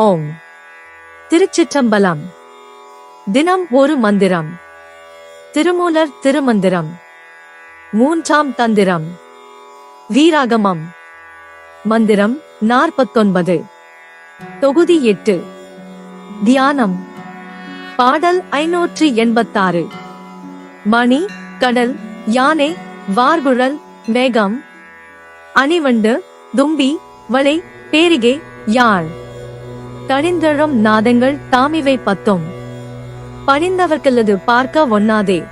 ஓம். திருச்சிற்றம்பலம். தினம் ஒரு மந்திரம். திருமூலர் திருமந்திரம். மூன்றாம் தந்திரம். வீராகமம். மந்திரம் நாற்பத்தொன்பது. தொகுதி எட்டு. தியானம். பாடல் ஐநூற்றி எண்பத்தாறு. மணி கடல் யானை வார்குழல் மேகம். அணிவண்டு தும்பி வளை பேரிகை யாழ். கழிந்தழும் நாதங்கள் தாமிவை பத்தும். பணிந்தவர்களது பார்க்க ஒண்ணாதே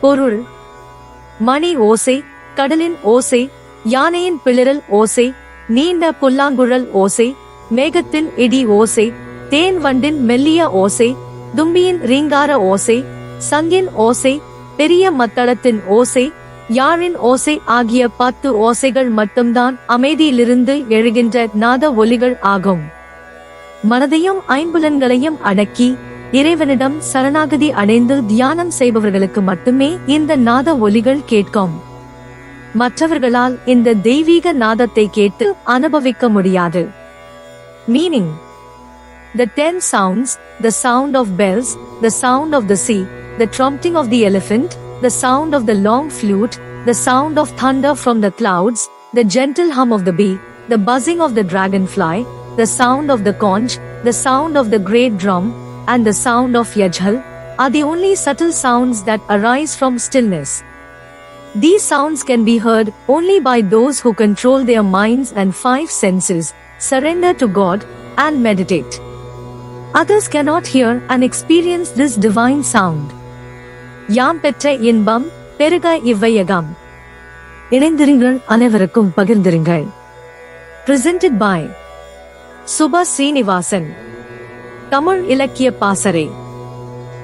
பொருள் மணி ஓசை கடலின் ஓசை யானையின் பிளிரல் ஓசை நீண்ட புல்லாங்குழல் ஓசை மேகத்தின் இடி ஓசை தேன் வண்டின் மெல்லிய ஓசை தும்பியின் ரீங்கார ஓசை சங்கின் ஓசை பெரிய மத்தளத்தின் ஓசை யாழின் ஓசை ஆகிய பத்து ஓசைகள் மட்டும்தான் அமைதியிலிருந்து எழுகின்ற நாத ஒலிகள் ஆகும். மனதையும் ஐம்புலன்களையும் அடக்கி இறைவனிடம் சரணாகதி அடைந்து தியானம் செய்பவர்களுக்கு மட்டுமே இந்த நாத ஒலிகள் கேட்கும் மற்றவர்களால் இந்த தெய்வீக நாதத்தை கேட்டு அனுபவிக்க முடியாது meaning the ten sounds the sound of bells the sound of the sea the trumpeting of the elephant the sound of the long flute the sound of thunder from the clouds the gentle hum of the bee the buzzing of the dragonfly the sound of the conch, the sound of the great drum, and the sound of yajhal, are the only subtle sounds that arise from stillness. These sounds can be heard only by those who control their minds and five senses, surrender to God, and meditate. Others cannot hear and experience this divine sound. யாம் பெற்ற இன்பம் பெருக இவ்வையகம் இணைந்திருங்கள் அனைவருக்கும் பகிர்ந்திருங்கள் presented by Subha Srinivasan Tamil இலக்கிய பாசறை.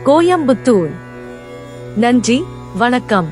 கோயம்புத்தூர். நன்றி வணக்கம்.